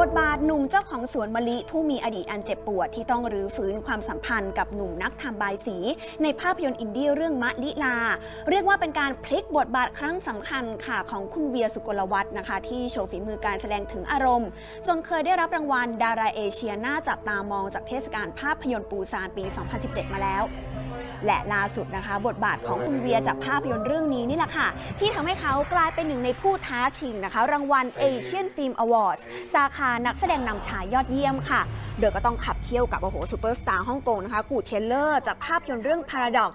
บทบาทหนุ่มเจ้าของสวนมะลิ ผู้มีอดีตอันเจ็บปวดที่ต้องรื้อฟื้นความสัมพันธ์กับหนุ่มนักทำบายสี ในภาพยนตร์อินดี้เรื่องมะลิลา เรียกว่าเป็นการพลิกบทบาทครั้งสำคัญค่ะของคุณเวียสุกลวัฒน์นะคะ ที่โชว์ฝีมือการแสดงถึงอารมณ์ จนเคยได้รับรางวัลดาราเอเชียน่าจับตามองจากเทศกาลภาพยนตร์ปูซานปี 2017 มาแล้วและล่าสุดนะคะ บทบาทของคุณเวียจากภาพยนตร์เรื่องนี้นี่แหละค่ะ ที่ทำให้เขากลายเป็นหนึ่งในผู้ท้าชิงนะคะ รางวัล Asian Film Awards สาขานักแสดงนำชายยอดเยี่ยมค่ะ โดยก็ต้องขับเคี่ยวกับโอ้โหซูเปอร์สตาร์ฮ่องกงนะคะ กูเทเลอร์จากภาพยนตร์เรื่อง Paradox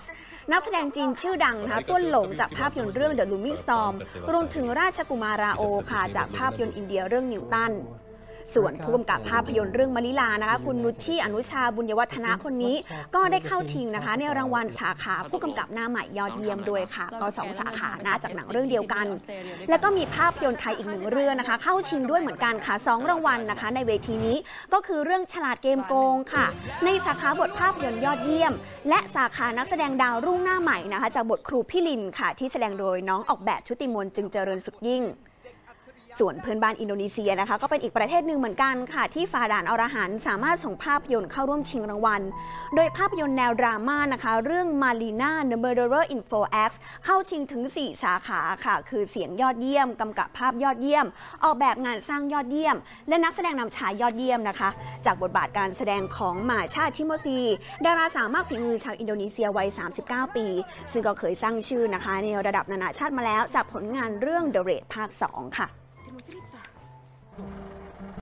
นักแสดงจีนชื่อดังนะคะต้วนหลงจากภาพยนตร์เรื่อง The Looming Storm รวมถึงราชกุมาราโอค่ะจากภาพยนตร์อินเดียเรื่องนิวตัน ส่วนผู้กำกับภาพยนตร์เรื่องมะลิลานะคะ คุณนุชชีอนุชาบุญยวัฒนะคนนี้ ก็ได้เข้าชิงนะคะ ในรางวัลสาขาผู้กำกับหน้าใหม่ยอดเยี่ยมด้วยค่ะ ก็สองสาขานะจากหนังเรื่องเดียวกัน แล้วก็มีภาพยนตร์ไทยอีกหนึ่งเรื่องนะคะ เข้าชิงด้วยเหมือนกันค่ะสองรางวัลนะคะ ในเวทีนี้ก็คือเรื่องฉลาดเกมโกงค่ะ ในสาขาบทภาพยนตร์ยอดเยี่ยม และสาขานักแสดงดาวรุ่งหน้าใหม่นะคะ จากบทครูพี่ลินค่ะ ที่แสดงโดยน้องออกแบบชุติมนต์จึงเจริญสุดยิ่ง ส่วนเพื่อนบ้านอินโดนีเซียนะคะ ก็เป็นอีกประเทศหนึ่งเหมือนกันค่ะ ที่ฝ่าด่านอรหันสามารถส่งภาพยนตร์เข้าร่วมชิงรางวัล โดยภาพยนตร์แนวดราม่านะคะ เรื่อง Marina the Murderer in 4X เข้าชิงถึง 4 สาขาค่ะ คือเสียงยอดเยี่ยม กำกับภาพยอดเยี่ยม ออกแบบงานสร้างยอดเยี่ยม และนักแสดงนำชายยอดเยี่ยมนะคะ จากบทบาทการแสดงของหมาชาติทิโมธีดาราสาวมากฝีมือชาวอินโดนีเซียวัย 39 ปี ซึ่งก็เคยสร้างชื่อนะคะ ในระดับนานาชาติมาแล้วจากผลงานเรื่อง The Raid ภาค 2 ค่ะ kamu cerita?